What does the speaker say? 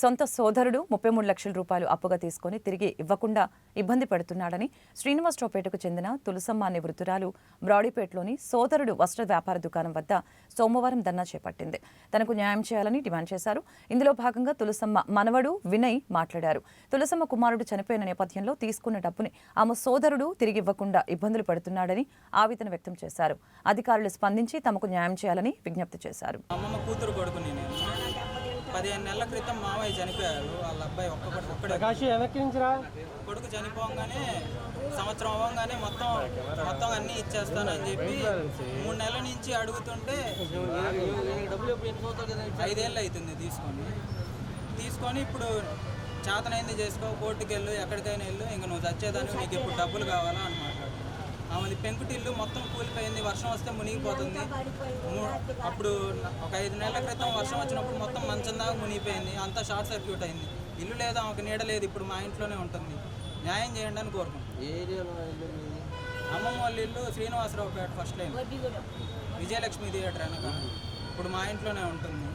సొంత సోదరుడు ముప్పై మూడు లక్షల రూపాయలు అప్పుగా తీసుకొని తిరిగి ఇవ్వకుండా ఇబ్బంది పడుతున్నాడని శ్రీనివాస్ చౌపేటకు చెందిన తులసమ్మ అనే వృద్ధురాలు బ్రాడీపేటలోని సోదరుడు వస్త్ర వ్యాపార దుకాణం వద్ద సోమవారం ధర్నా చేపట్టింది. తనకు న్యాయం చేయాలని డిమాండ్ చేశారు. ఇందులో భాగంగా తులసమ్మ మనవడు వినయ్ మాట్లాడారు. తులసమ్మ కుమారుడు చనిపోయిన నేపథ్యంలో తీసుకున్న డబ్బుని ఆమె సోదరుడు తిరిగి ఇవ్వకుండా ఇబ్బందులు పడుతున్నాడని ఆవేదన వ్యక్తం చేశారు. అధికారులు స్పందించి తమకు న్యాయం చేయాలని విజ్ఞప్తి చేశారు. పదిహేను నెలల క్రితం మామయ్య చనిపోయారు వాళ్ళ అబ్బాయి ఒక్క ఒక్కడే. కాశీ వెనక్కి నుంచి రా కొడుకు చనిపోగానే సంవత్సరం అవ్వగానే మొత్తం మొత్తం అన్నీ ఇచ్చేస్తానని చెప్పి మూడు నెలల నుంచి అడుగుతుంటే ఐదేళ్ళు అవుతుంది తీసుకొని. తీసుకొని ఇప్పుడు చేతనైంది చేసుకో కోర్టుకి వెళ్ళు ఎక్కడికైనా వెళ్ళు ఇంకా నువ్వు చచ్చేదాన్ని నీకు ఇప్పుడు డబ్బులు కావాలా అని మాట్లాడు ఆమెది పెంకుటిల్లు మొత్తం కూలిపోయింది వర్షం వస్తే మునిగిపోతుంది. అప్పుడు ఒక ఐదు నెలల క్రితం వర్షం వచ్చినప్పుడు మొత్తం మంచం దాకా మునిగిపోయింది. అంతా షార్ట్ సర్క్యూట్ అయింది. ఇల్లు లేదు ఆమెకు నీడ లేదు. ఇప్పుడు మా ఇంట్లోనే ఉంటుంది. న్యాయం చేయండి అని కోరుకుంటున్నాం. అమ్మమ్మ వాళ్ళ ఇల్లు Srinivasarao Peta first line Vijayalakshmi theatre వెనక ఇప్పుడు మా ఇంట్లోనే ఉంటుంది.